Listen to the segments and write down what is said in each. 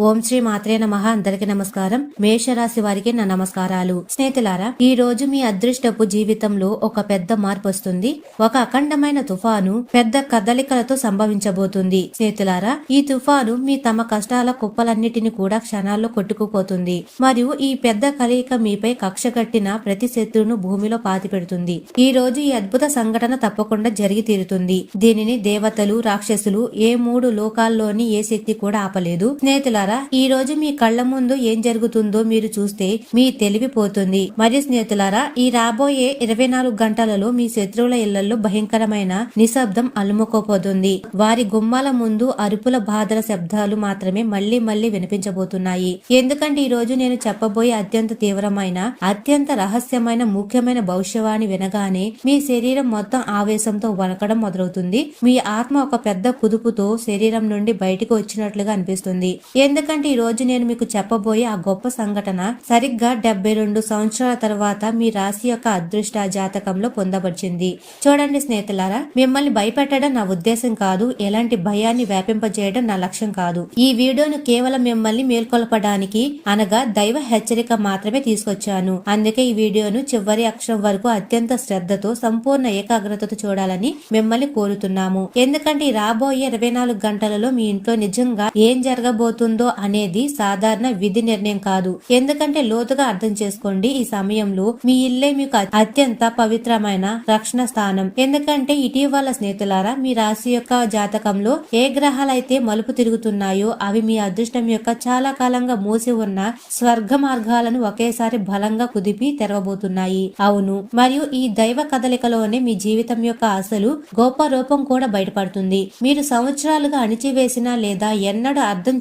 ఓం శ్రీ మాత్రే నమ. అందరికి నమస్కారం. మేషరాశి వారికి నా నమస్కారాలు. స్నేహితులారా ఈ రోజు మీ అదృష్టపు జీవితంలో ఒక పెద్ద మార్పు వస్తుంది. ఒక అఖండమైన తుఫాను పెద్ద కదలికలతో సంభవించబోతుంది. స్నేహితులారా ఈ తుఫాను మీ తమ కష్టాల కుప్పలన్నిటిని కూడా క్షణాల్లో కొట్టుకుపోతుంది. మరియు ఈ పెద్ద కలయిక మీపై కక్ష కట్టిన ప్రతి శత్రువును భూమిలో పాతిపెడుతుంది ఈ రోజు ఈ అద్భుత సంఘటన తప్పకుండా జరిగి తీరుతుంది. దీనిని దేవతలు రాక్షసులు ఏ మూడు లోకాల్లోని ఏ శక్తి కూడా ఆపలేదు. స్నేహితులారా ఈ రోజు మీ కళ్ళ ముందు ఏం జరుగుతుందో మీరు చూస్తే మీ తెలివి పోతుంది. మరియు స్నేహితులారా ఈ రాబోయే ఇరవై నాలుగు గంటలలో మీ శత్రువుల ఇళ్ళలో భయంకరమైన నిశ్శబ్దం అలుముకోపోతుంది వారి గుమ్మాల ముందు అరుపుల బాధల శబ్దాలు మాత్రమే మళ్ళీ మళ్ళీ వినిపించబోతున్నాయి. ఎందుకంటే ఈ రోజు నేను చెప్పబోయే అత్యంత తీవ్రమైన అత్యంత రహస్యమైన ముఖ్యమైన భవిష్యవాణి వినగానే మీ శరీరం మొత్తం ఆవేశంతో వణకడం మొదలవుతుంది. మీ ఆత్మ ఒక పెద్ద కుదుపుతో శరీరం నుండి బయటకు వచ్చినట్లుగా అనిపిస్తుంది. ఎందుకంటే ఈ రోజు నేను మీకు చెప్పబోయే ఆ గొప్ప సంఘటన సరిగ్గా డెబ్బై రెండు సంవత్సరాల తర్వాత మీ రాశి యొక్క అదృష్ట జాతకంలో పొందబడిచింది. చూడండి స్నేహితులారా మిమ్మల్ని భయపెట్టడం నా ఉద్దేశం కాదు ఎలాంటి భయాన్ని వ్యాపింపజేయడం నా లక్ష్యం కాదు. ఈ వీడియోను కేవలం మిమ్మల్ని మేల్కొల్పడానికి అనగా దైవ హెచ్చరిక మాత్రమే తీసుకొచ్చాను. అందుకే ఈ వీడియోను చివరి అక్షరం వరకు అత్యంత శ్రద్ధతో సంపూర్ణ ఏకాగ్రతతో చూడాలని మిమ్మల్ని కోరుతున్నాము. ఎందుకంటే ఈ రాబోయే ఇరవై నాలుగు గంటలలో మీ ఇంట్లో నిజంగా ఏం జరగబోతుందో అనేది సాధారణ విధి నిర్ణయం కాదు. ఎందుకంటే లోతుగా అర్థం చేసుకోండి ఈ సమయంలో మీ ఇల్లే మీకు అత్యంత పవిత్రమైన రక్షణ స్థానం. ఎందుకంటే ఇటీవల స్నేహితులారా మీ రాశి యొక్క జాతకంలో ఏ గ్రహాలైతే మలుపు తిరుగుతున్నాయో అవి మీ అదృష్టం యొక్క చాలా కాలంగా మూసి ఉన్న స్వర్గ మార్గాలను ఒకేసారి బలంగా కుదిపి తెరవబోతున్నాయి. అవును. మరియు ఈ దైవ కదలికలోనే మీ జీవితం యొక్క అసలు గొప్ప రూపం కూడా బయటపడుతుంది. మీరు సంవత్సరాలుగా అణిచివేసిన లేదా ఎన్నడూ అర్థం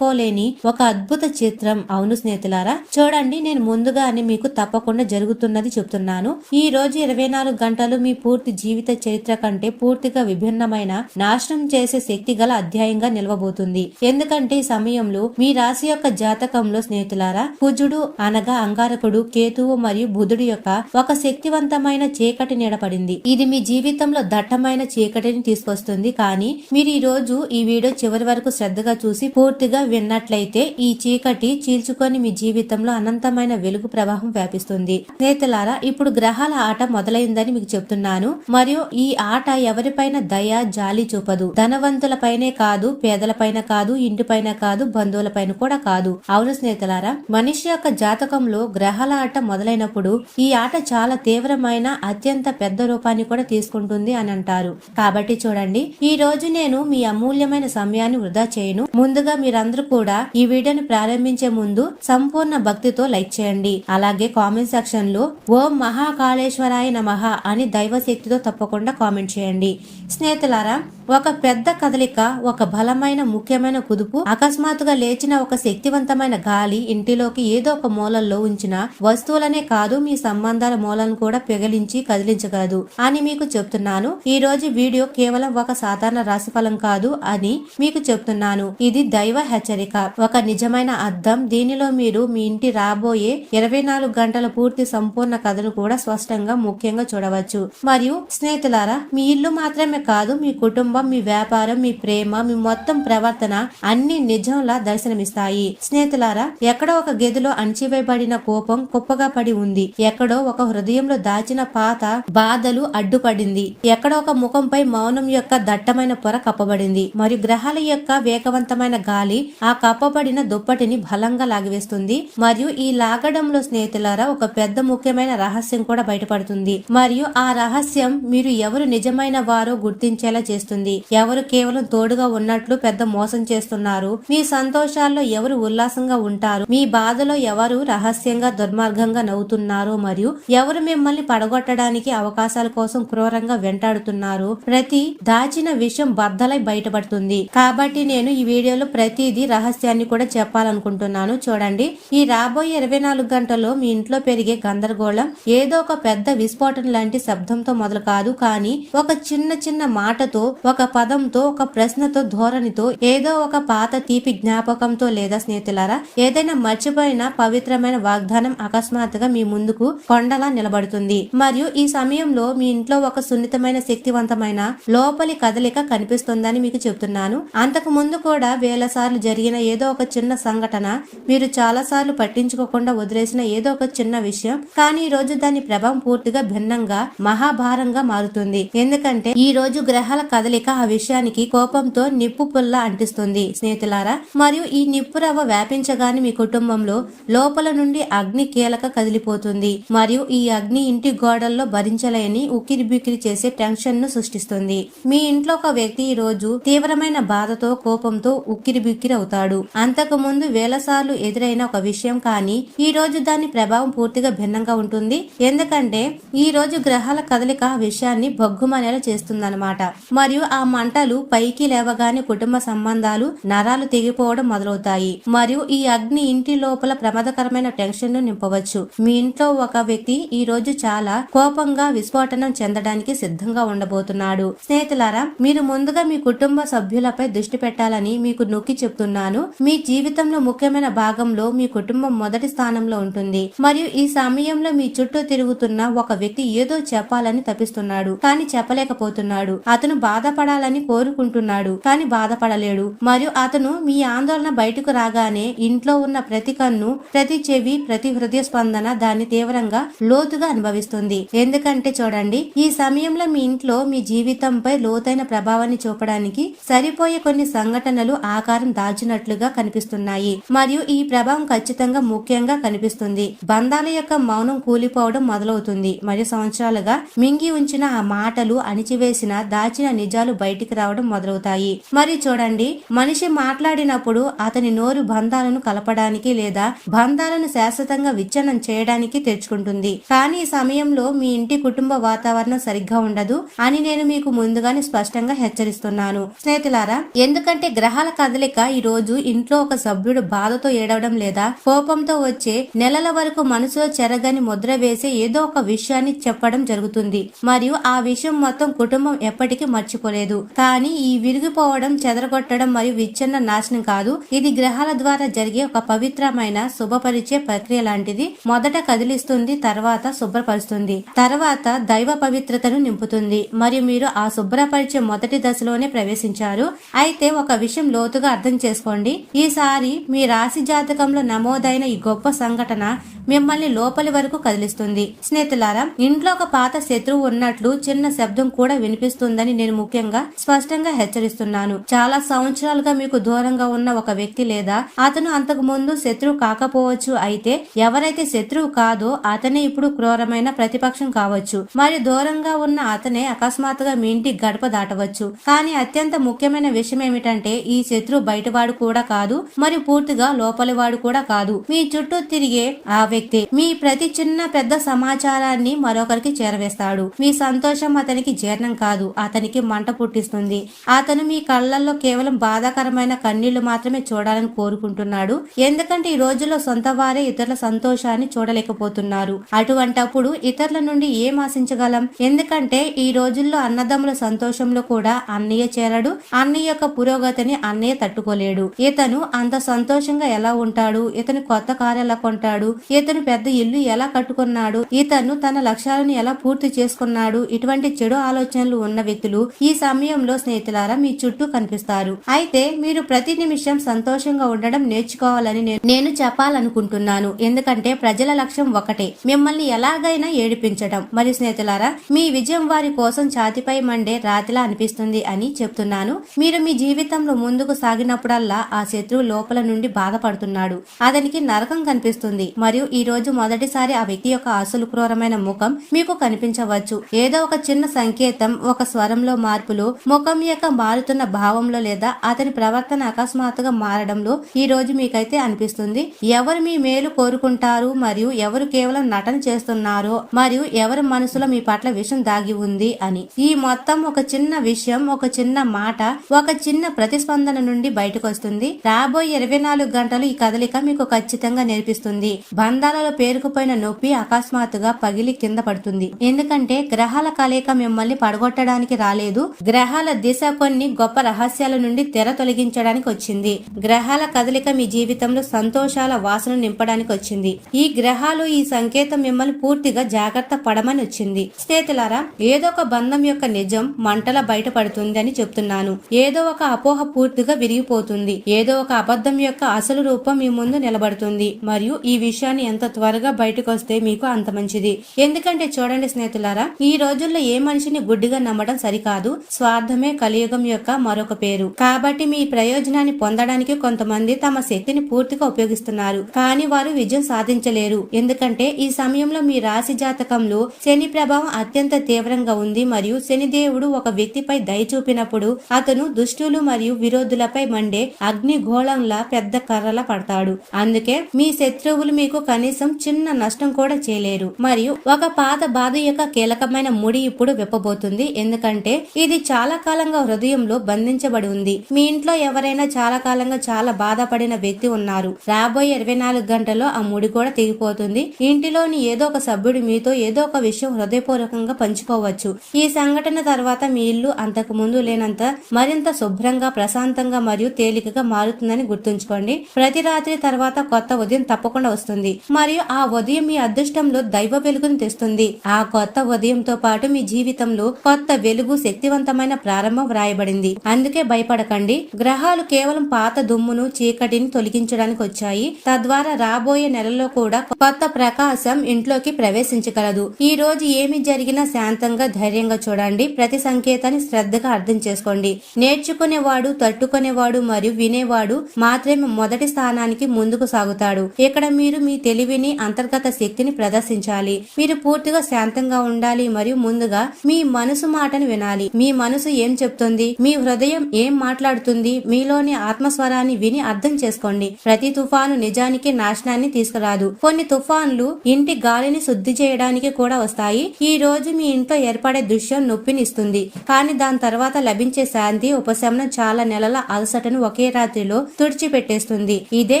చేసుకోలేని ఒక అద్భుత చిత్రం. అవును స్నేహితులారా చూడండి నేను ముందుగానే మీకు తప్పకుండా జరుగుతున్నది చెప్తున్నాను. ఈ రోజు ఇరవై నాలుగు గంటలు మీ పూర్తి జీవిత చరిత్ర కంటే పూర్తిగా విభిన్నమైన నాశనం చేసే శక్తి గల అధ్యాయంగా నిలవబోతుంది. ఎందుకంటే ఈ సమయంలో మీ రాశి యొక్క జాతకంలో స్నేహితులారా కుజుడు అనగా అంగారకుడు కేతువు మరియు బుధుడు యొక్క ఒక శక్తివంతమైన చీకటి నీడపడింది. ఇది మీ జీవితంలో దట్టమైన చీకటిని తీసుకొస్తుంది. కానీ మీరు ఈ రోజు ఈ వీడియో చివరి వరకు శ్రద్ధగా చూసి పూర్తిగా విన్నట్లయితే ఈ చీకటి చీల్చుకొని మీ జీవితంలో అనంతమైన వెలుగు ప్రవాహం వ్యాపిస్తుంది. స్నేహితులారా ఇప్పుడు గ్రహాల ఆట మొదలైందని మీకు చెప్తున్నాను. మరియు ఈ ఆట ఎవరిపైన దయ జాలి చూపదు. ధనవంతుల పైనే కాదు పేదల పైన కాదు ఇంటిపైన కాదు బంధువుల పైన కూడా కాదు. అవును స్నేహితులారా మనిషి యొక్క జాతకంలో గ్రహాల ఆట మొదలైనప్పుడు ఈ ఆట చాలా తీవ్రమైన అత్యంత పెద్ద రూపాన్ని కూడా తీసుకుంటుంది అని అంటారు. కాబట్టి చూడండి ఈ రోజు నేను మీ అమూల్యమైన సమయాన్ని వృధా చేయను. ముందుగా మీరందరూ కూడా ఈ వీడియోని ప్రారంభించే ముందు సంపూర్ణ భక్తితో లైక్ చేయండి. అలాగే కామెంట్ సెక్షన్లో ఓం మహాకాళేశ్వరాయ నమః అని దైవ శక్తితో తప్పకుండా కామెంట్ చేయండి. స్నేహితులారా ఒక పెద్ద కదలిక ఒక బలమైన ముఖ్యమైన కుదుపు అకస్మాత్తుగా లేచిన ఒక శక్తివంతమైన గాలి ఇంటిలోకి ఏదో ఒక మూలల్లో ఉంచిన వస్తువులనే కాదు మీ సంబంధాల మూలను కూడా పెగలించి కదిలించగలదు అని మీకు చెప్తున్నాను. ఈ రోజు వీడియో కేవలం ఒక సాధారణ రాశిఫలం కాదు అని మీకు చెప్తున్నాను. ఇది దైవ హెచ్చరిక. ఒక నిజమైన అర్థం. దీనిలో మీరు మీ ఇంటి రాబోయే ఇరవై నాలుగు గంటల పూర్తి సంపూర్ణ కథను కూడా స్పష్టంగా ముఖ్యంగా చూడవచ్చు. మరియు స్నేహితులారా మీ ఇల్లు మాత్రమే కాదు మీ కుటుంబం మీ వ్యాపారం మీ ప్రేమ మీ మొత్తం ప్రవర్తన అన్ని నిజంలా దర్శనమిస్తాయి. స్నేహితులారా ఎక్కడో ఒక గదిలో అణచివేయబడిన కోపం కుప్పగా పడి ఉంది. ఎక్కడో ఒక హృదయంలో దాచిన పాత బాధలు అడ్డుపడింది. ఎక్కడో ఒక ముఖంపై మౌనం యొక్క దట్టమైన పొర కప్పబడింది. మరియు గ్రహాల యొక్క వేగవంతమైన గాలి ఆ ఆ కప్పబడిన దుప్పటిని బలంగా లాగివేస్తుంది. మరియు ఈ లాగడంలో స్నేహితులారా ఒక పెద్ద ముఖ్యమైన రహస్యం కూడా బయటపడుతుంది. మరియు ఆ రహస్యం మీరు ఎవరు నిజమైన వారో గుర్తించేలా చేస్తుంది. ఎవరు కేవలం తోడుగా ఉన్నట్లు పెద్ద మోసం చేస్తున్నారు. మీ సంతోషాల్లో ఎవరు ఉల్లాసంగా ఉంటారు. మీ బాధలో ఎవరు రహస్యంగా దుర్మార్గంగా నవ్వుతున్నారు మరియు ఎవరు మిమ్మల్ని పడగొట్టడానికి అవకాశాల కోసం క్రూరంగా వెంటాడుతున్నారు. ప్రతి దాచిన విషయం బద్దలై బయటపడుతుంది. కాబట్టి నేను ఈ వీడియోలో ప్రతిదీ రహస్యాన్ని కూడా చెప్పాలనుకుంటున్నాను. చూడండి ఈ రాబోయే ఇరవై నాలుగు గంటల్లో మీ ఇంట్లో పెరిగే గందరగోళం ఏదో ఒక పెద్ద విస్ఫోటన లాంటి శబ్దంతో మొదలు కాదు. కానీ ఒక చిన్న చిన్న మాటతో ఒక పదంతో ఒక ప్రశ్నతో ధోరణితో ఏదో ఒక పాత తీపి జ్ఞాపకంతో లేదా స్నేహితులారా ఏదైనా మర్చిపోయిన పవిత్రమైన వాగ్దానం అకస్మాత్తుగా మీ ముందుకు కొండలా నిలబడుతుంది. మరియు ఈ సమయంలో మీ ఇంట్లో ఒక సున్నితమైన శక్తివంతమైన లోపలి కదలిక కనిపిస్తుందని మీకు చెప్తున్నాను. అంతకు ముందు కూడా వేల సార్లు జరిగిన జరిగిన ఏదో ఒక చిన్న సంఘటన మీరు చాలాసార్లు పట్టించుకోకుండా వదిలేసిన ఏదో ఒక చిన్న విషయం. కానీ ఈ రోజు దాని ప్రభావం పూర్తిగా భిన్నంగా మహాభారంగా మారుతుంది. ఎందుకంటే ఈ రోజు గ్రహాల కదలిక ఆ విషయానికి కోపంతో నిప్పు పుల్ల అంటిస్తుంది. స్నేహితులారా మరియు ఈ నిప్పు రవ్వ వ్యాపించగానే మీ కుటుంబంలో లోపల నుండి అగ్ని కీలక కదిలిపోతుంది. మరియు ఈ అగ్ని ఇంటి గోడల్లో భరించలేని ఉక్కిరి బిక్కిరి చేసే టెన్షన్ను సృష్టిస్తుంది. మీ ఇంట్లో ఒక వ్యక్తి ఈ రోజు తీవ్రమైన బాధతో కోపంతో ఉక్కిరి బిక్కిరి అవుతాడు అంతకు ముందు వేల సార్లు ఎదురైన ఒక విషయం కానీ ఈ రోజు దాని ప్రభావం పూర్తిగా భిన్నంగా ఉంటుంది. ఎందుకంటే ఈ రోజు గ్రహాల కదలిక విషయాన్ని బొగ్గుమనేలా చేస్తుందన్నమాట. మరియు ఆ మంటలు పైకి లేవగానే కుటుంబ సంబంధాలు నరాలు తెగిపోవడం మొదలవుతాయి. మరియు ఈ అగ్ని ఇంటి లోపల ప్రమాదకరమైన టెన్షన్ను నింపవచ్చు. మీ ఇంట్లో ఒక వ్యక్తి ఈ రోజు చాలా కోపంగా విస్ఫోటనం చెందడానికి సిద్ధంగా ఉండబోతున్నాడు. స్నేహితులారా మీరు ముందుగా మీ కుటుంబ సభ్యులపై దృష్టి పెట్టాలని మీకు నొక్కి చెప్తున్నాను. మీ జీవితంలో ముఖ్యమైన భాగంలో మీ కుటుంబం మొదటి స్థానంలో ఉంటుంది. మరియు ఈ సమయంలో మీ చుట్టూ తిరుగుతున్న ఒక వ్యక్తి ఏదో చెప్పాలని తప్పిస్తున్నాడు కానీ చెప్పలేకపోతున్నాడు. అతను బాధపడాలని కోరుకుంటున్నాడు. కానీ బాధపడలేడు. మరియు అతను మీ ఆందోళన బయటకు రాగానే ఇంట్లో ఉన్న ప్రతి కన్ను ప్రతి చెవి ప్రతి హృదయ స్పందన దాన్ని తీవ్రంగా లోతుగా అనుభవిస్తుంది. ఎందుకంటే చూడండి ఈ సమయంలో మీ ఇంట్లో మీ జీవితంపై లోతైన ప్రభావాన్ని చూపడానికి సరిపోయే కొన్ని సంఘటనలు ఆకారం దాల్చినట్లుగా కనిపిస్తున్నాయి. మరియు ఈ ప్రభావం ఖచ్చితంగా ముఖ్యంగా కనిపిస్తుంది. బంధాల యొక్క మౌనం కూలిపోవడం మొదలవుతుంది. మరియు సంవత్సరాలుగా మింగి ఉంచిన ఆ మాటలు అణిచివేసిన దాచిన నిజాలు బయటికి రావడం మొదలవుతాయి. మరి చూడండి మనిషి మాట్లాడినప్పుడు అతని నోరు బంధాలను కలపడానికి లేదా బంధాలను శాశ్వతంగా విచ్ఛిన్నం చేయడానికి తెచ్చుకుంటుంది. కానీ ఈ సమయంలో మీ ఇంటి కుటుంబ వాతావరణం సరిగ్గా ఉండదు అని నేను మీకు ముందుగానే స్పష్టంగా హెచ్చరిస్తున్నాను. స్నేహితులారా ఎందుకంటే గ్రహాల కదలిక ఈ రోజు ఇంట్లో ఒక సభ్యుడు బాధతో ఏడవడం లేదా కోపంతో వచ్చే నెలల వరకు మనసులో చెరగని ముద్ర వేసే ఏదో ఒక విషయాన్ని చెప్పడం జరుగుతుంది. మరియు ఆ విషయం మొత్తం కుటుంబం ఎప్పటికీ మర్చిపోలేదు. కానీ ఈ విరిగిపోవడం చెదరగొట్టడం మరియు విచ్ఛిన్న నాశనం కాదు. ఇది గ్రహాల ద్వారా జరిగే ఒక పవిత్రమైన శుభపరిచే ప్రక్రియ లాంటిది. మొదట కదిలిస్తుంది తర్వాత శుభ్రపరుస్తుంది. తర్వాత దైవ పవిత్రతను నింపుతుంది. మరియు మీరు ఆ శుభ్రపరిచే మొదటి దశలోనే ప్రవేశించారు. అయితే ఒక విషయం లోతుగా అర్థం చేసుకోండి. ఈసారి మీ రాశి జాతకంలో నమోదైన ఈ గొప్ప సంఘటన మిమ్మల్ని లోపలి వరకు కదిలిస్తుంది. స్నేహితులారా ఇంట్లో ఒక పాత శత్రువు ఉన్నట్లు చిన్న శబ్దం కూడా వినిపిస్తుందని నేను ముఖ్యంగా స్పష్టంగా హెచ్చరిస్తున్నాను. చాలా సంవత్సరాలుగా మీకు దూరంగా ఉన్న ఒక వ్యక్తి లేదా అతను అంతకు ముందు శత్రువు కాకపోవచ్చు అయితే ఎవరైతే శత్రువు కాదో అతనే ఇప్పుడు క్రూరమైన ప్రతిపక్షం కావచ్చు. మరి దూరంగా ఉన్న అతనే అకస్మాత్తుగా మీ ఇంటి గడప దాటవచ్చు. కానీ అత్యంత ముఖ్యమైన విషయం ఏమిటంటే ఈ శత్రువు బయటవాడు కూడా కూడా కాదు మరి పూర్తిగా లోపలి వాడు కూడా కాదు. మీ చుట్టూ తిరిగే ఆ వ్యక్తి మీ ప్రతి చిన్న పెద్ద సమాచారాన్ని మరొకరికి చేరవేస్తాడు. మీ సంతోషం అతనికి జీర్ణం కాదు అతనికి మంట పుట్టిస్తుంది. అతను మీ కళ్ళల్లో కేవలం బాధాకరమైన కన్నీళ్ళు మాత్రమే చూడాలని కోరుకుంటున్నాడు. ఎందుకంటే ఈ రోజుల్లో సొంత వారే ఇతరుల సంతోషాన్ని చూడలేకపోతున్నారు. అటువంటప్పుడు ఇతరుల నుండి ఏం ఆశించగలం? ఎందుకంటే ఈ రోజుల్లో అన్నదమ్ముల సంతోషంలో కూడా అన్నయ్య చేరడు. అన్నయ్య యొక్క పురోగతిని అన్నయ్య తట్టుకోలేడు. ఇతను అంత సంతోషంగా ఎలా ఉంటాడు? ఇతను కొత్త కారు ఎలా కొంటాడు ఇతను పెద్ద ఇల్లు ఎలా కట్టుకున్నాడు? ఇతను తన లక్ష్యాలను ఎలా పూర్తి చేసుకున్నాడు? ఇటువంటి చెడు ఆలోచనలు ఉన్న వ్యక్తులు ఈ సమయంలో స్నేహితులారా మీ చుట్టూ కనిపిస్తారు. అయితే మీరు ప్రతి నిమిషం సంతోషంగా ఉండడం నేర్చుకోవాలని నేను- చెప్పాలనుకుంటున్నాను. ఎందుకంటే ప్రజల లక్ష్యం ఒకటే. మిమ్మల్ని ఎలాగైనా ఏడిపించడం మరి స్నేహితులారా మీ విజయం వారి కోసం ఛాతిపై మండే రాతిలా అనిపిస్తుంది అని చెప్తున్నాను. మీరు మీ జీవితంలో ముందుకు సాగినప్పుడల్లా ఆ శత్రువు లోపల నుండి బాధపడుతున్నాడు. అతనికి నరకం కనిపిస్తుంది. మరియు ఈ రోజు మొదటిసారి ఆ వ్యక్తి యొక్క అసలు క్రూరమైన ముఖం మీకు కనిపించవచ్చు. ఏదో ఒక చిన్న సంకేతం ఒక స్వరంలో మార్పులు ముఖం యొక్క మారుతున్న భావంలో లేదా అతని ప్రవర్తన అకస్మాత్తుగా మారడంలో ఈ రోజు మీకైతే అనిపిస్తుంది. ఎవరు మీ మేలు కోరుకుంటారు? మరియు ఎవరు కేవలం నటన చేస్తున్నారో? మరియు ఎవరి మనసులో మీ పట్ల విషయం దాగి ఉంది అని. ఈ మొత్తం ఒక చిన్న విషయం ఒక చిన్న మాట ఒక చిన్న ప్రతిస్పందన నుండి బయటకు వస్తుంది. రాబోయే ఇరవై నాలుగు గంటలు ఈ కదలిక మీకు ఖచ్చితంగా నేర్పిస్తుంది. బంధాలలో పేరుకుపోయిన నొప్పి అకస్మాత్తుగా పగిలి కింద పడుతుంది. ఎందుకంటే గ్రహాల కలయిక మిమ్మల్ని పడగొట్టడానికి రాలేదు. గ్రహాల దిశ కొన్ని గొప్ప రహస్యాల నుండి తెర తొలగించడానికి వచ్చింది. గ్రహాల కదలిక మీ జీవితంలో సంతోషాల వాసన నింపడానికి వచ్చింది. ఈ గ్రహాలు ఈ సంకేతం మిమ్మల్ని పూర్తిగా జాగ్రత్త పడమని వచ్చింది. స్నేహితులారా ఏదో ఒక బంధం యొక్క నిజం మంటల బయటపడుతుంది అని చెప్తున్నాను. ఏదో ఒక అపోహ పూర్తిగా విరిగిపోతుంది. ఏదో ఒక అబద్ధం యొక్క అసలు రూపం మీ ముందు నిలబడుతుంది మరియు ఈ విషయాన్ని ఎంత త్వరగా బయటకు వస్తే మీకు అంత మంచిది. ఎందుకంటే చూడండి స్నేహితులారా ఈ రోజుల్లో ఏ మనిషిని గుడ్డిగా నమ్మడం సరికాదు స్వార్థమే కలియుగం యొక్క మరొక పేరు. కాబట్టి మీ ప్రయోజనాన్ని పొందడానికి కొంతమంది తమ శక్తిని పూర్తిగా ఉపయోగిస్తున్నారు కానీ వారు విజయం సాధించలేరు. ఎందుకంటే ఈ సమయంలో మీ రాశి జాతకంలో శని ప్రభావం అత్యంత తీవ్రంగా ఉంది మరియు శని దేవుడు ఒక వ్యక్తిపై దయ చూపినప్పుడు అతను దుష్టులు మరియు విరోధులపై మండే అగ్నిగోళంలా పెద్ద కర్రల పడతాడు. అందుకే మీ శత్రువులు మీకు కనీసం చిన్న నష్టం కూడా చేయలేరు. మరియు ఒక పాత బాధ యొక్క కీలకమైన ముడి ఇప్పుడు విప్పబోతుంది. ఎందుకంటే ఇది చాలా కాలంగా హృదయంలో బంధించబడి ఉంది. మీ ఇంట్లో ఎవరైనా చాలా కాలంగా చాలా బాధపడిన వ్యక్తి ఉన్నారు. రాబోయే ఇరవై నాలుగు గంటల్లో ఆ ముడి కూడా తెగిపోతుంది. ఇంటిలోని ఏదో ఒక సభ్యుడు మీతో ఏదో ఒక విషయం హృదయపూర్వకంగా పంచుకోవచ్చు. ఈ సంఘటన తర్వాత మీ ఇల్లు అంతకు ముందు లేనంత మరింత శుభ్రంగా ప్రశాంతంగా మరియు తేలికగా మారుతుందని గుర్తుంచుకోండి. ప్రతి రాత్రి తర్వాత కొత్త ఉదయం తప్పకుండా వస్తుంది. మరియు ఆ ఉదయం మీ అదృష్టంలో దైవ వెలుగును తెస్తుంది. ఆ కొత్త ఉదయంతో పాటు మీ జీవితంలో కొత్త వెలుగు శక్తివంతమైన ప్రారంభం వ్రాయబడింది. అందుకే భయపడకండి. గ్రహాలు కేవలం పాత దుమ్మును చీకటిని తొలగించడానికి వచ్చాయి. తద్వారా రాబోయే నెలలో కూడా కొత్త ప్రకాశం ఇంట్లోకి ప్రవేశించగలదు. ఈ రోజు ఏమి జరిగినా శాంతంగా ధైర్యంగా చూడండి. ప్రతి సంకేతాన్ని శ్రద్ధగా అర్థం చేసుకోండి. నేర్చుకునేవాడు తట్టుకునేవాడు మరియు వినేవాడు మాత్రమే మొదటి స్థానానికి ముందుకు సాగుతాడు. ఇక్కడ మీరు మీ తెలివిని అంతర్గత శక్తిని ప్రదర్శించాలి. మీరు పూర్తిగా శాంతంగా ఉండాలి మరియు ముందుగా మీ మనసు మాటను వినాలి. మీ మనసు ఏం చెప్తుంది? మీ హృదయం ఏం మాట్లాడుతుంది? మీలోని ఆత్మస్వరాన్ని విని అర్థం చేసుకోండి. ప్రతి తుఫాను నిజానికి నాశనాన్ని తీసుకురాదు. కొన్ని తుఫాన్లు ఇంటి గాలిని శుద్ధి చేయడానికి కూడా వస్తాయి. ఈ రోజు మీ ఇంట్లో ఏర్పడే దృశ్యం నొప్పినిస్తుంది. కానీ దాని తర్వాత లభించే శాంతి ఉపశమనం చాలా నెలల అలసటను ఒకే రాత్రిలో తుడిచిపెట్టేస్తుంది. ఇదే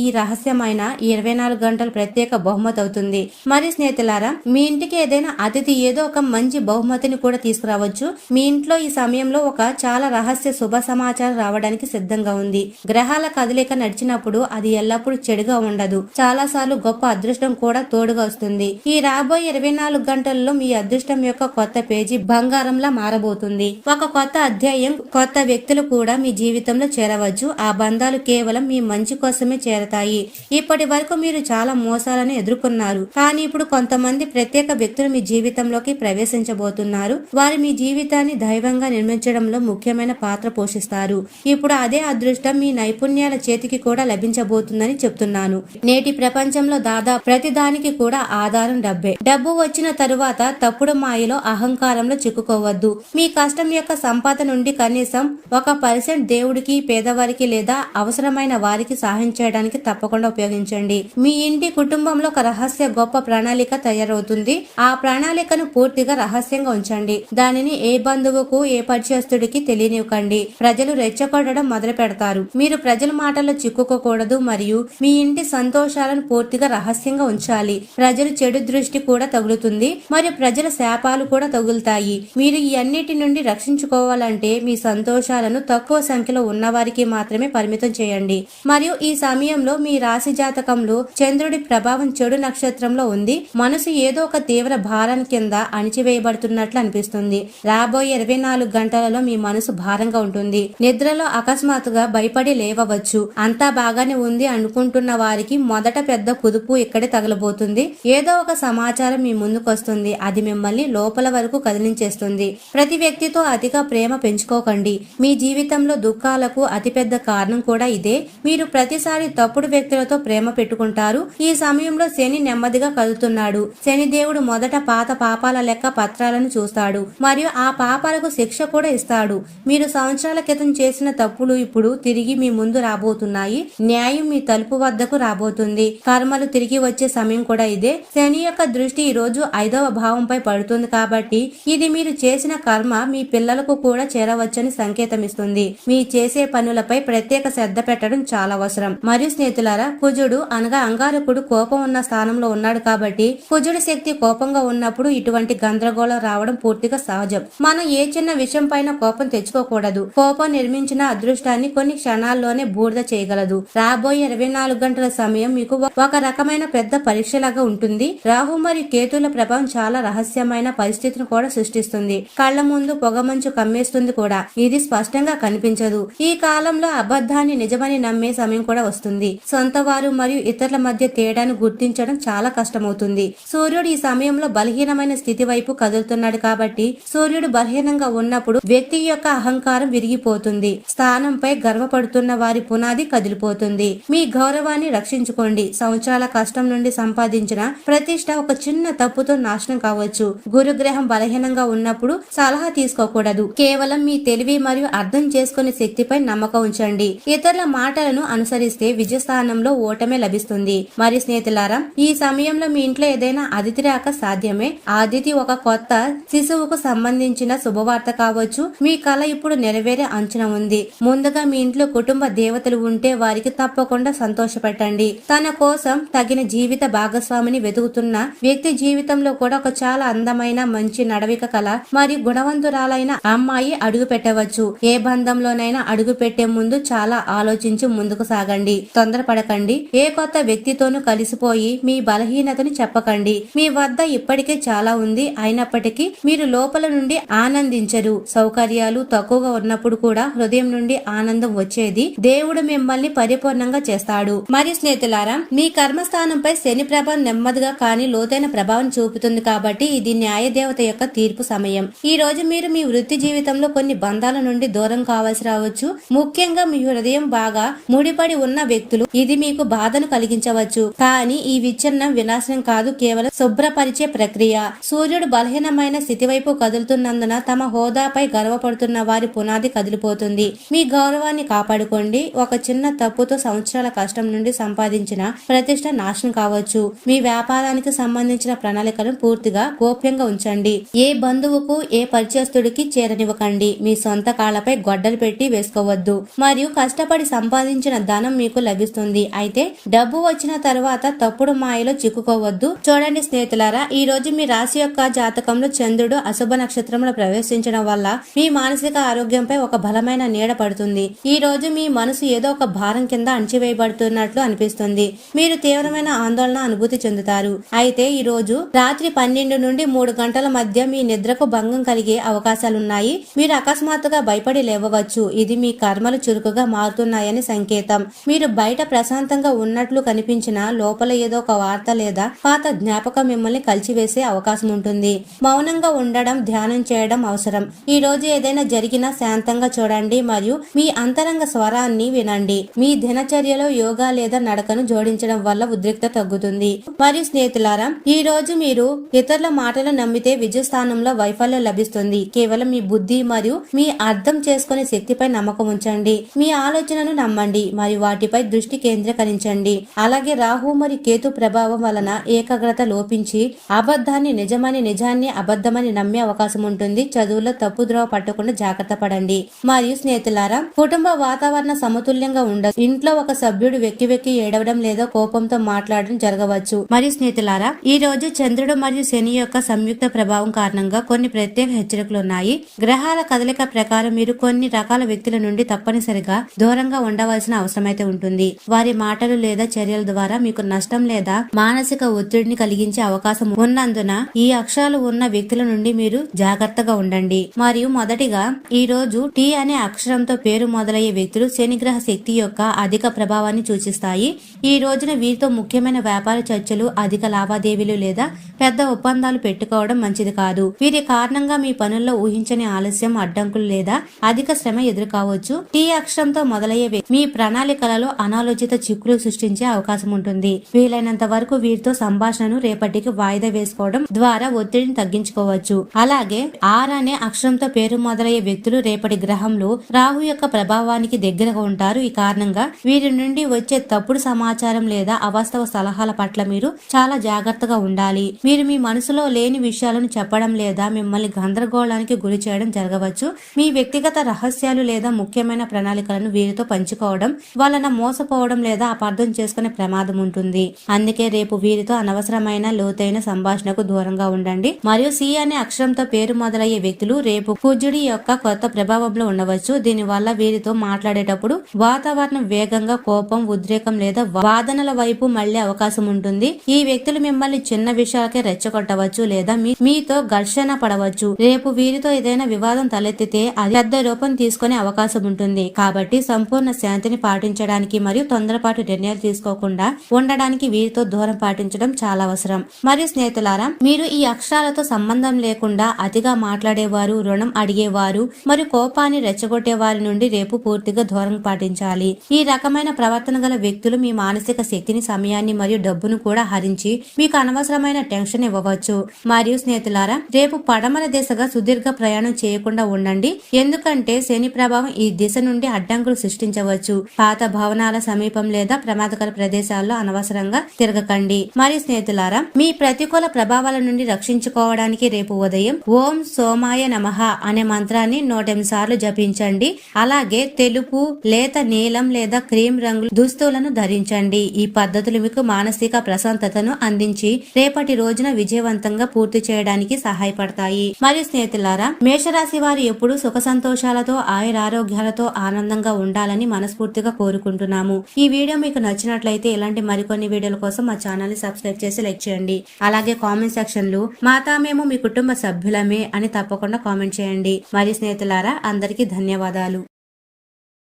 ఈ రహస్యమైన ఇరవై నాలుగు గంటల ప్రత్యేక బహుమతి అవుతుంది. మరి స్నేహితులారా మీ ఇంటికి ఏదైనా అతిథి ఏదో ఒక మంచి బహుమతిని కూడా తీసుకురావచ్చు. మీ ఇంట్లో ఈ సమయంలో ఒక చాలా రహస్య శుభ సమాచారం రావడానికి సిద్ధంగా ఉంది. గ్రహాల కదలిక నడిచినప్పుడు అది ఎల్లప్పుడూ చెడుగా ఉండదు. చాలా సార్లు గొప్ప అదృష్టం కూడా తోడుగా వస్తుంది. ఈ రాబోయే ఇరవై నాలుగు గంటల్లో మీ అదృష్టం యొక్క కొత్త పేజీ బంగారంలా మారబోతుంది. ఒక కొత్త అధ్యాయం కొత్త వ్యక్తులు కూడా మీ జీవితంలో చేరవచ్చు. ఆ బంధాలు కేవలం మీ మంచి కోసమే చేరతాయి. ఇప్పటి వరకు మీరు చాలా మోసాలను ఎదుర్కొన్నారు. కానీ ఇప్పుడు కొంతమంది ప్రత్యేక వ్యక్తులు మీ జీవితంలోకి ప్రవేశించబోతున్నారు. వారు మీ జీవితాన్ని దైవంగా నిర్మించడంలో ముఖ్యమైన పాత్ర పోషిస్తారు. ఇప్పుడు అదే అదృష్టం మీ నైపుణ్యాల చేతికి కూడా లభించబోతుందని చెప్తున్నాను. నేటి ప్రపంచంలో దాదాపు ప్రతి దానికి కూడా ఆధారం డబ్బే. డబ్బు వచ్చిన తరువాత తప్పుడు మాయలో అహంకారంలో చిక్కుకోవద్దు. మీ కష్టం యొక్క సంపద నుండి కనీసం ఒక పర్సెంట్ దేవుడికి పేదవారికి లేదా అవసరమైన వారికి సహాయం చేయడానికి తప్పకుండా ఉపయోగించండి. మీ ఇంటి కుటుంబంలో ఒక రహస్య గొప్ప ప్రణాళిక తయారవుతుంది. ఆ ప్రణాళికను పూర్తిగా రహస్యంగా ఉంచండి. దానిని ఏ బంధువుకు ఏ పరిచయస్తుడికి తెలియనివ్వకండి. ప్రజలు రెచ్చగొట్టడం మొదలు పెడతారు. మీరు ప్రజల మాటల్లో చిక్కుకోకూడదు మరియు మీ ఇంటి సంతోషాలను పూర్తిగా రహస్యంగా ఉంచాలి. ప్రజలు చెడు దృష్టి కూడా తగులుతుంది. మరియు ప్రజల శాపాలు కూడా తగులుతాయి. మీరు ఈ అన్నిటి నుండి రక్షించుకోవాలంటే మీ సంతోషాలను తక్కువ సంఖ్యలో ఉన్నవారికి మాత్రమే పరిమితం చేయండి. మరియు ఈ సమయంలో మీ రాశి జాతకంలో చంద్రుడి ప్రభావం చెడు నక్షత్రంలో ఉంది. మనసు ఏదో ఒక తీవ్ర భారం కింద అణిచివేయబడుతున్నట్లు అనిపిస్తుంది. రాబోయే ఇరవై నాలుగు గంటలలో మీ మనసు భారంగా ఉంటుంది. నిద్రలో అకస్మాత్తుగా భయపడి లేవవచ్చు. అంతా బాగానే ఉంది అనుకుంటున్న వారికి మొదట పెద్ద కుదుపు ఇక్కడే తగలబోతుంది. ఏదో ఒక సమాచారం మీ ముందుకొస్తుంది అది మిమ్మల్ని లోపల వరకు కదిలించేస్తుంది. ప్రతి వ్యక్తితో అతిగా ప్రేమ పెంచుకోకండి. మీ జీవితంలో దుఃఖాలకు అతిపెద్ద కారణం కూడా ఇదే. మీరు ప్రతిసారి తప్పుడు వ్యక్తులతో ప్రేమ పెట్టుకుంటారు. ఈ సమయంలో శని నెమ్మదిగా కదుతున్నాడు శని దేవుడు మొదట పాత పాపాల లెక్క పత్రాలను చూస్తాడు. మరియు ఆ పాపాలకు శిక్ష కూడా ఇస్తాడు. మీరు సంవత్సరాల క్రితం చేసిన తప్పులు ఇప్పుడు తిరిగి మీ ముందు రాబోతున్నాయి. న్యాయం మీ తలుపు వద్దకు రాబోతుంది. కర్మలు తిరిగి వచ్చే సమయం కూడా ఇదే. శని యొక్క దృష్టి ఈ రోజు ఐదవ భావంపై పడుతుంది కాబట్టి ఇది మీరు చేసిన కర్మ మీ పిల్లలకు కూడా చేరవచ్చని సంకేతం ఇస్తుంది మీ చేసే పనులపై ప్రత్యేక శ్రద్ధ పెట్టడం చాలా అవసరం. మరియు స్నేహితులారా కుజుడు అనగా అంగారకుడు కోపం ఉన్న స్థానంలో ఉన్నాడు కాబట్టి కుజుడి శక్తి కోపంగా ఉన్నప్పుడు ఇటువంటి గందరగోళం రావడం పూర్తిగా సహజం. మనం ఏ చిన్న విషయం పైన కోపం తెచ్చుకోకూడదు. కోపం నిర్మించిన అదృష్టాన్ని కొన్ని క్షణాల్లోనే బూడిద చేయగలదు. రాబోయే ఇరవై నాలుగు గంటల సమయం మీకు ఒక రకమైన పెద్ద పరీక్షలాగా ఉంటుంది. రాహు మరియు కేతుల ప్రభావం చాలా రహస్యమైన పరిస్థితిని కూడా సృష్టిస్తుంది. కళ్ళ ముందు పొగమంచు కమ్మేస్తుంది కూడా. ఇది స్పష్టంగా కనిపించదు. ఈ కాలంలో అబద్ధాన్ని నిజమని నమ్మే సమయం కూడా వస్తుంది. సొంత వారు మరియు ఇతరుల మధ్య తేడాను గుర్తించడం చాలా కష్టమవుతుంది. సూర్యుడు ఈ సమయంలో బలహీనమైన స్థితి వైపు కదులుతున్నాడు కాబట్టి సూర్యుడు బలహీనంగా ఉన్నప్పుడు వ్యక్తి యొక్క అహంకారం విరిగిపోతుంది. స్థానంపై గర్వపడుతున్న వారి పునాది కదిలిపోతుంది. మీ గౌరవాన్ని రక్షించుకోండి. సంవత్సరాల కష్టం నుండి సంపాదించిన ప్రతిష్ట ఒక చిన్న తప్పుతో నాశనం కావచ్చు. గురుగ్రహం బలహీనంగా ఉన్నప్పుడు సలహా తీసుకోకూడదు. కేవలం మీ తెలివి మరియు అర్థం చేసుకునే శక్తిపై నమ్మకం ఉంచండి. ఇతరుల మాటలను అనుసరిస్తే విజయస్థానంలో ఓటమే లభిస్తుంది. మరి స్నేహితులారా ఈ సమయంలో మీ ఇంట్లో ఏదైనా అతిథి రాక సాధ్యమే? అతిథి ఒక కొత్త శిశువుకు సంబంధించిన శుభవార్త కావచ్చు. మీ కళ ఇప్పుడు నెరవేరే అంచనా ఉంది. ముందుగా మీ ఇంట్లో కుటుంబ దేవతలు ఉంటే వారికి తప్పకుండా సంతోషపెట్టండి. తన కోసం తగిన జీవిత భాగస్వామిని వెతుకుతున్న వ్యక్తి జీవితంలో కూడా ఒక చాలా అందమైన మంచి నడవిక కల మరియు గుణవంతురాలైన అమ్మాయి అడుగు పెట్టవచ్చు ఏ బంధంలోనైనా అడుగు పెట్టే ముందు చాలా ఆలోచించి ముందుకు సాగండి. తొందరపడకండి. ఏ కొత్త వ్యక్తితోనూ కలిసిపోయి మీ బలహీనతను చెప్పకండి. మీ వద్ద ఇప్పటికే చాలా ఉంది. అయినప్పటికీ మీరు లోపల నుండి ఆనందించరు. సౌకర్యాలు తక్కువగా ఉన్నప్పుడు కూడా హృదయం నుండి ఆనందం వచ్చేది. దేవుడు మిమ్మల్ని పరిపూర్ణంగా చేస్తాడు. మరి స్నేహితులారా మీ కర్మస్థానంపై శని ప్రభావం నెమ్మదిగా కానీ లోతైన ప్రభావం చూపుతుంది కాబట్టి ఇది న్యాయదేవత యొక్క తీర్పు సమయం. ఈ రోజు మీరు మీ వృత్తి జీవితంలో కొన్ని బంధాల నుండి దూరం కావాల్సి రావచ్చు. ముఖ్యంగా మీ హృదయం బాగా ముడిపడి ఉన్న వ్యక్తులు ఇది మీకు బాధను కలిగించవచ్చు. కానీ ఈ విచ్ఛిన్నం వినాశనం కాదు కేవలం శుభ్రపరిచే ప్రక్రియ. సూర్యుడు బలహీనమైన స్థితి వైపు కదులుతున్నందున తమ హోదాపై గర్వపడుతున్న వారి పునాది కదిలిపోతుంది. మీ గౌరవాన్ని కాపాడుకోండి. ఒక చిన్న తప్పుతో సంవత్సరాల కష్టం నుండి సంపాదించిన ప్రతిష్ట నాశనం కావచ్చు. మీ వ్యాపారానికి సంబంధించిన ప్రణాళికలను పూర్తిగా గోప్యంగా ఉంచండి. ఏ బంధువుకు ఏ పరిచయస్తుడికి చేరనివ్వకండి. మీ సొంత కాళ్ళపై గొడ్డలు పెట్టి వేసుకోవద్దు. మరియు కష్టపడి సంపాదించిన ధనం మీకు లభిస్తుంది. అయితే డబ్బు వచ్చిన తర్వాత తప్పుడు మాయలో చిక్కుకోవద్దు. చూడండి స్నేహితులారా ఈ రోజు మీ రాశి యొక్క జాతకంలో చంద్రుడు అశుభ నక్షత్రంలో ప్రవేశించడం వల్ల మీ మానసిక ఆరోగ్యంపై ఒక బలమైన నీడ పడుతుంది. ఈ రోజు మీ మనసు ఏదో ఒక భారం కింద అణచివేయబడుతున్నట్లు అనిపిస్తుంది. మీరు తీవ్రమైన ఆందోళన అనుభూతి చెందుతారు. అయితే ఈ రోజు రాత్రి పన్నెండు నుండి మూడు గంటల మధ్య మీ నిద్రకు భంగం కలిగే అవకాశాలున్నాయి. మీరు అకస్మాత్తుగా భయపడి లేవవచ్చు. ఇది మీ కర్మలు చురుకు చురుకుగా మారుతున్నాయని సంకేతం. మీరు బయట ప్రశాంతంగా ఉన్నట్లు కనిపించినా లోపల ఏదో ఒక వార్త లేదా పాత జ్ఞాపకం మిమ్మల్ని కలిచివేసే అవకాశం ఉంటుంది. మౌనంగా ఉండడం ధ్యానం చేయడం అవసరం. ఈ రోజు ఏదైనా జరిగినా శాంతంగా చూడండి మరియు మీ అంతరంగ స్వరాన్ని వినండి. మీ దినచర్యలో యోగా లేదా నడకను జోడించడం వల్ల ఉద్రిక్త తగ్గుతుంది. మరియు స్నేహితులారా ఈ రోజు మీరు ఇతరుల మాటలు నమ్మితే విజయ స్థానంలో వైఫల్యం లభిస్తుంది. కేవలం మీ బుద్ధి మరియు మీ అర్థం చేసుకునే శక్తిపై నమ్మకం ఉంచండి. మీ ఆలోచనను నమ్మండి మరియు వాటిపై దృష్టి కేంద్రీకరించండి. అలాగే రాహు మరియు కేతు ప్రభావం వలన ఏకాగ్రత లోపించి అబద్ధాన్ని నిజమని నిజాన్ని అబద్ధమని నమ్మే అవకాశం ఉంటుంది. చదువులో తప్పు ద్రోవ పట్టకుండా జాగ్రత్త పడండి. మరియు స్నేహితులారా కుటుంబ వాతావరణ సమతుల్యంగా ఉండదు ఇంట్లో ఒక సభ్యుడు వెక్కి వెక్కి ఏడవడం లేదా కోపంతో మాట్లాడడం జరగవచ్చు. మరియు స్నేహితులారా ఈ రోజు చంద్రుడు మరియు శని యొక్క సంయుక్త ప్రభావం కారణంగా కొన్ని ప్రత్యేక హెచ్చరికలు ఉన్నాయి. గ్రహాల కదలిక ప్రకారం మీరు కొన్ని రకాల వ్యక్తుల నుండి తప్పనిసరిగా దూరంగా ఉండవలసిన అవసరమైతే ఉంటుంది. వారి మాటలు లేదా చర్యల ద్వారా మీకు నష్టం లేదా మానసిక ఒత్తిడిని కలిగించే అవకాశం ఉన్నందున ఈ అక్షరాలు ఉన్న వ్యక్తుల నుండి మీరు జాగ్రత్తగా ఉండండి. మరియు మొదటిగా ఈ రోజు టీ అనే అక్షరంతో పేరు మొదలయ్యే వ్యక్తులు శనిగ్రహ శక్తి యొక్క అధిక ప్రభావాన్ని సూచిస్తాయి. ఈ రోజున వీరితో ముఖ్యమైన వ్యాపార చర్చలు అధిక లావాదేవీలు లేదా పెద్ద ఒప్పందాలు పెట్టుకోవడం మంచిది కాదు. వీరి కారణంగా మీ పనుల్లో ఊహించని ఆలస్యం అడ్డంకులు లేదా అధిక శ్రమ ఎదుర్కోవచ్చు. టీ అక్షరం మొదలయ్యే మీ ప్రణాళికలలో అనాలోచిత చిక్కులు సృష్టించే అవకాశం ఉంటుంది. వీలైనంత వరకు వీరితో సంభాషణను రేపటికి వాయిదా వేసుకోవడం ద్వారా ఒత్తిడిని తగ్గించుకోవచ్చు. అలాగే ఆర్ అనే అక్షరంతో పేరు మొదలయ్యే వ్యక్తులు రేపటి గ్రహంలో రాహు యొక్క ప్రభావానికి దగ్గరగా ఉంటారు. ఈ కారణంగా వీరి నుండి వచ్చే తప్పుడు సమాచారం లేదా అవాస్తవ సలహాల పట్ల మీరు చాలా జాగ్రత్తగా ఉండాలి. మీరు మీ మనసులో లేని విషయాలను చెప్పడం లేదా మిమ్మల్ని గందరగోళానికి గురి చేయడం జరగవచ్చు. మీ వ్యక్తిగత రహస్యాలు లేదా ముఖ్యమైన ప్రణాళిక ప్రణాళికలను వీరితో పంచుకోవడం వలన మోసపోవడం లేదా అపార్థం చేసుకునే ప్రమాదం ఉంటుంది. అందుకే రేపు వీరితో అనవసరమైన లోతైన సంభాషణకు దూరంగా ఉండండి. మరియు సి అనే అక్షరంతో పేరు మొదలయ్యే వ్యక్తులు రేపు కుజుడి యొక్క కొత్త ప్రభావంలో ఉండవచ్చు. దీని వల్ల వీరితో మాట్లాడేటప్పుడు వాతావరణం వేగంగా కోపం ఉద్రేకం లేదా వాదనల వైపు మళ్ళే అవకాశం ఉంటుంది. ఈ వ్యక్తులు మిమ్మల్ని చిన్న విషయాలకే రెచ్చగొట్టవచ్చు లేదా మీ- మీతో ఘర్షణ పడవచ్చు. రేపు వీరితో ఏదైనా వివాదం తలెత్తితే అది పెద్ద రూపం తీసుకునే అవకాశం ఉంటుంది. కాబట్టి సంపూర్ణ శాంతిని పాటించడానికి మరియు తొందరపాటు నిర్ణయాలు తీసుకోకుండా ఉండడానికి వీరితో దూరం పాటించడం చాలా అవసరం. మరియు స్నేహితులారా మీరు ఈ అక్షరాలతో సంబంధం లేకుండా అతిగా మాట్లాడేవారు రుణం అడిగేవారు మరియు కోపాన్ని రెచ్చగొట్టే వారి నుండి రేపు పూర్తిగా దూరం పాటించాలి. ఈ రకమైన ప్రవర్తన గల వ్యక్తులు మీ మానసిక శక్తిని సమయాన్ని మరియు డబ్బును కూడా హరించి మీకు అనవసరమైన టెన్షన్ ఇవ్వవచ్చు. మరియు స్నేహితులారా రేపు పడమర దిశగా సుదీర్ఘ ప్రయాణం చేయకుండా ఉండండి. ఎందుకంటే శని ప్రభావం ఈ దిశ నుండి అడ్డంకులు సృష్టించవచ్చు. పాత భవనాల సమీపం లేదా ప్రమాదకర ప్రదేశాల్లో అనవసరంగా తిరగకండి. మరియు స్నేహితులారా మీ ప్రతికూల ప్రభావాల నుండి రక్షించుకోవడానికి రేపు ఉదయం ఓం సోమాయ నమః అనే మంత్రాన్ని నూట సార్లు జపించండి. అలాగే తెలుపు లేత నీలం లేదా క్రీమ్ రంగు దుస్తులను ధరించండి. ఈ పద్ధతులు మీకు మానసిక ప్రశాంతతను అందించి రేపటి రోజున విజయవంతంగా పూర్తి చేయడానికి సహాయపడతాయి. మరియు స్నేహితులారా మేషరాశి వారు ఎప్పుడు సుఖ సంతోషాలతో ఆయుర ఆరోగ్యాలతో ఆనందంగా ఉండాలని మనస్ఫూర్తిగా కోరుకుంటున్నాము. ఈ వీడియో మీకు నచ్చినట్లయితే ఇలాంటి మరికొన్ని వీడియోల కోసం మా ఛానల్ని సబ్స్క్రైబ్ చేసి లైక్ చేయండి. అలాగే కామెంట్ సెక్షన్లు మాతా మేము మీ కుటుంబ సభ్యులమే అని తప్పకుండా కామెంట్ చేయండి. మరి స్నేహితులారా అందరికీ ధన్యవాదాలు.